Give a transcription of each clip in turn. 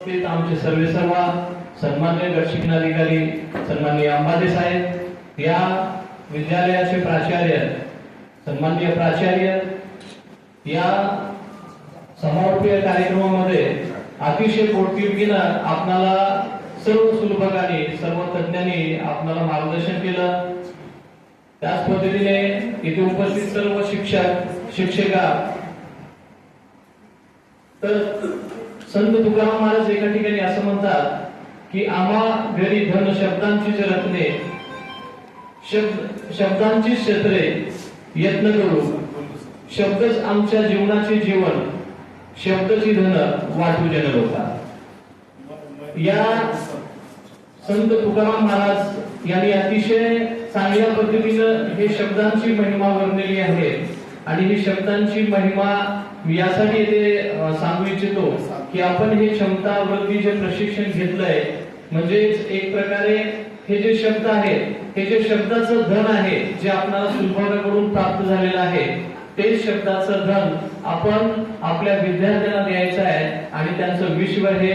आमचे सर्वे सर्वा सन्मान्य गट सन्मान्य सन्माननीय अंबादे साहेब या विद्यालयाचे प्राचार्य सन्मान्य प्राचार्य या समारोपीय कार्यक्रमामध्ये अतिशय पोटतिडकीनं आपणाला सर्व सुलभकांनी सर्व तज्ज्ञांनी आपणाला मार्गदर्शन केलं. त्याच पद्धतीने इथे उपस्थित सर्व शिक्षक शिक्षिका तर संत तुकाराम महाराज एका ठिकाणी असं म्हणतात की आम्हा घरी धन शब्दांचीच रत्ने शब्द शब्दांची क्षेत्रे यत्न करू. शब्दच आमच्या जीवनाचे जीवन शब्दची धन वाटू जन होता या संत तुकाराम महाराज यांनी अतिशय चांगल्या पद्धतीनं हे शब्दांची महिमा वर्णलेली आहे. आणि ही शब्दांची महिमा यासाठी येथे सांगू इच्छितो. की आपण हे क्षमता वृद्धी जे प्रशिक्षण घेतलंय म्हणजेच एक प्रकारे हे जे शब्द आहेत हे जे शब्दाचं धन आहे जे आपल्याला सुलभाकडून प्राप्त झालेलं आहे तेच शब्दाचं धन आपण आपल्या विद्यार्थ्यांना द्यायचं आहे आणि त्यांचं विश्व हे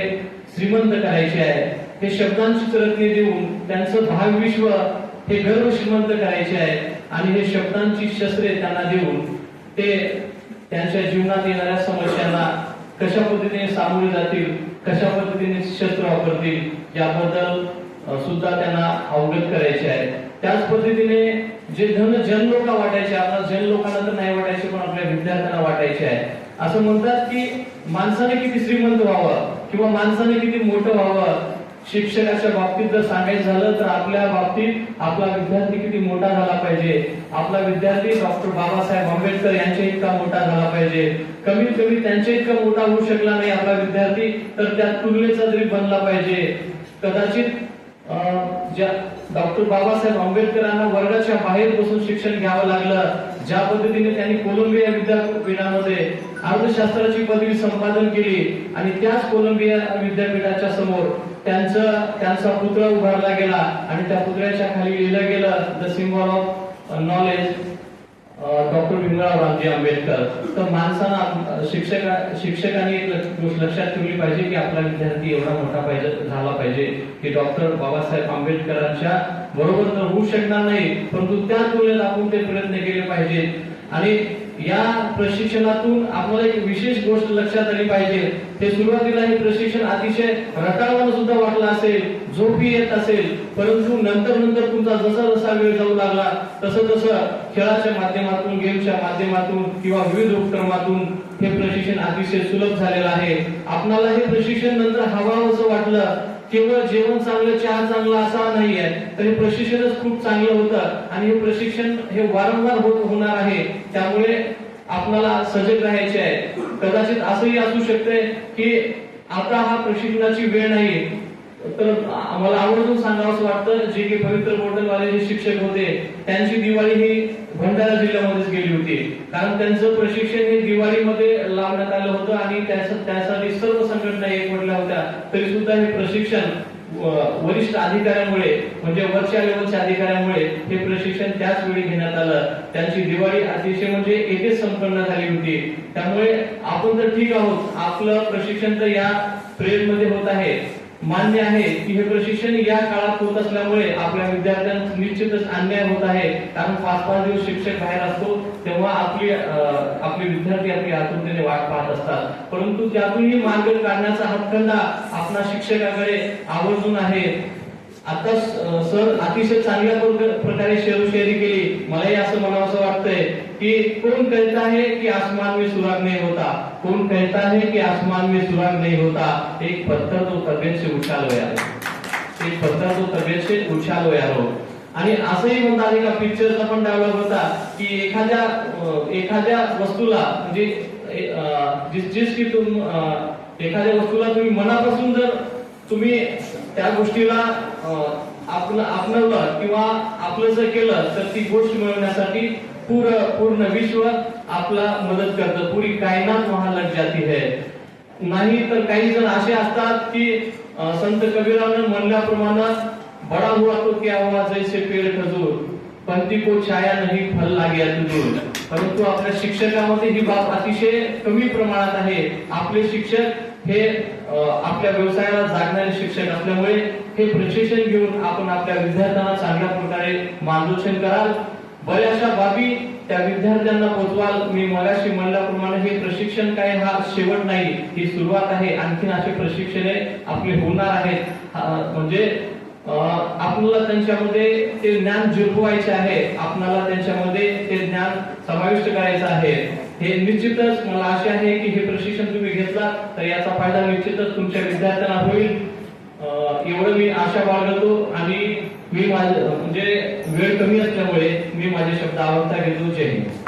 श्रीमंत करायचे आहे. हे शब्दांची रत्ने देऊन त्यांचं भाव विश्व हे गर्व श्रीमंत करायचे आहे आणि हे शब्दांची शस्त्रे त्यांना देऊन ते त्यांच्या जीवनात येणाऱ्या समस्यांना कशा पद्धतीने सामोरे जातील कशा पद्धतीने शस्त्र वापरतील याबद्दल सुद्धा त्यांना अवगत करायचे आहे. त्याच पद्धतीने जे धन जन लोक वाटायचे आपल्याला जन लोकांना तर नाही वाटायचे पण आपल्या विद्यार्थ्यांना वाटायचे आहे. असं म्हणतात की माणसाने किती श्रीमंत व्हावं किंवा माणसाने किती मोठं व्हावं शिक्षणाच्या बाबतीत जर सांगायचं झालं तर आपल्या बाबतीत आपला विद्यार्थी किती मोठा झाला पाहिजे? आपला विद्यार्थी डॉक्टर बाबासाहेब आंबेडकर यांच्या इतका मोठा झाला पाहिजे. कमीत कमी त्यांच्या इतका मोठा होऊ शकला नाही आपला विद्यार्थी तर त्या तुलनेचा जरी बनला पाहिजे. कदाचित अं, ज्या डॉक्टर बाबासाहेब आंबेडकरांना वर्गाच्या बाहेर बसून शिक्षण घ्यावं लागलं ज्या पद्धतीने त्यांनी कोलंबिया विद्यापीठामध्ये अर्थशास्त्राची पदवी संपादन केली आणि त्याच कोलंबिया विद्यापीठाच्या समोर त्यांचं त्यांचा पुतळा उभारला गेला आणि त्या पुतळ्याच्या खाली लिहिलं गेलं the symbol of knowledge doctor Bhimrao Ramji Ambedkar. तर माणसानं शिक्षक शिक्षकांनी गोष्ट लक्षात ठेवली पाहिजे की आपला विद्यार्थी एवढा मोठा पाहिजे झाला पाहिजे की डॉक्टर बाबासाहेब आंबेडकरांच्या बरोबर तर होऊ शकणार नाही परंतु त्या तुलनेत आपण ते प्रयत्न केले पाहिजेत आणि या प्रशिक्षणातून आपल्याला एक विशेष गोष्ट लक्षात आली पाहिजे. ते सुरुवातीला हे प्रशिक्षण अतिशय रटाळवानं सुद्धा वाटलं असेल झोपी येत असेल परंतु नंतर नंतर तुमचा जसा जसा वेळ जाऊ लागला तसं तसं खेळाच्या माध्यमातून गेमच्या माध्यमातून किंवा विविध उपक्रमातून हे प्रशिक्षण अतिशय सुलभ झालेलं आहे. आपणाला हे प्रशिक्षण नंतर हवं असं वाटलं केवळ जेवण चांगलं चहा चांगला असा नाहीये. तर हे प्रशिक्षणच खूप चांगलं होतं. आणि हे प्रशिक्षण हे वारंवार होत होणार आहे. त्यामुळे आपल्याला सजग राहायचे आहे. कदाचित असंही असू शकते की आता हा प्रशिक्षणाची वेळ नाही. तर आम्हाला आवर्जून सांगावं वाटतं जे की पवित्र पोर्टलवाले जे शिक्षक होते त्यांची दिवाळी ही भंडारा जिल्ह्यामध्येच गेली होती. कारण त्यांचं प्रशिक्षण हे दिवाळीमध्ये लावण्यात आलं होतं आणि त्यासाठी सर्व संघटना एकवटल्या होत्या. तरी सुद्धा हे प्रशिक्षण वरिष्ठ अधिकाऱ्यामुळे म्हणजे वरच्या लेवलच्या अधिकाऱ्यांमुळे हे प्रशिक्षण त्याच वेळी घेण्यात आलं. त्यांची दिवाळी अतिशय म्हणजे एकच संपन्न झाली होती. त्यामुळे आपण तर ठीक आहोत. आपलं प्रशिक्षण तर या प्रेरमध्ये होत आहे. मान्य आहे की हे प्रशिक्षण या काळात होत असल्यामुळे आपल्या विद्यार्थ्यांना निश्चितच अन्याय होत आहे. कारण पाच पाच दिवस शिक्षक बाहेर असतो तेव्हा आपली आपले विद्यार्थी आपली आतुरतेने वाट पाहत असतात. परंतु त्यातूनही मार्ग काढण्याचा हातखंडा आपला शिक्षकाकडे आवर्जून आहे. आता सर अतिशय चांगल्या प्रकारे शेअरशेअरी केली. मलाही असं म्हणावं वाटतंय की कोण कहता है की आसमान में सुराग नहीं होता? कोण कहता है की आसमान में सुराग नहीं होता? एक पत्थर तो ते से हो तो आणि असंही म्हणतात एका पिक्चरचा पण डायलॉग होता की एखाद्या एखाद्या वस्तूला म्हणजे जिस की तुम एखाद्या वस्तूला तुम्ही मनापासून जर तुम्ही त्या गोष्टीला आपलं आपणवलं किंवा आपलं जर केलं तर ती गोष्ट मिळवण्यासाठी पूर्ण पूर्ण विश्व आपला मदत करतं. पुरी कायनात वहां लग जाती है. नाही तर काही जण असे असतात की संत कबीरानं म्हणल्याप्रमाणे बडा हुआ तो क्या हुआ जैसे पेड़ खजूर पंथी को छाया नाही फल लागे दूर परंतु आपल्या शिक्षकामध्ये ही बाब अतिशय कमी प्रमाणात आहे. आपले शिक्षक हे आपल्या व्यवसायाला जागणारे शिक्षक असल्यामुळे हे प्रशिक्षण घेऊन आपण आपल्या विद्यार्थ्यांना चांगल्या प्रकारे मार्गदर्शन कराल. बऱ्याचशा बाबी त्या विद्यार्थ्यांना पोहोचवाल मी मगाशी म्हणल्याप्रमाणे हे प्रशिक्षण काय हा शेवट नाही. ही सुरुवात आहे. आणखीन असे प्रशिक्षणे आपले होणार आहेत. म्हणजे आपल्याला त्यांच्यामध्ये ते ज्ञान जिरवायचे आहे. आपल्याला त्यांच्यामध्ये ते ज्ञान समाविष्ट करायचं आहे. हे निश्चितच मला आशा आहे की हे प्रशिक्षण तुम्ही घेतला तर याचा फायदा निश्चितच तुमच्या विद्यार्थ्यांना होईल. एवढं मी आशा बाळगतो आणि मी माझे म्हणजे वेळ कमी असल्यामुळे मी माझे शब्द आवडता घेतो जय हिंद.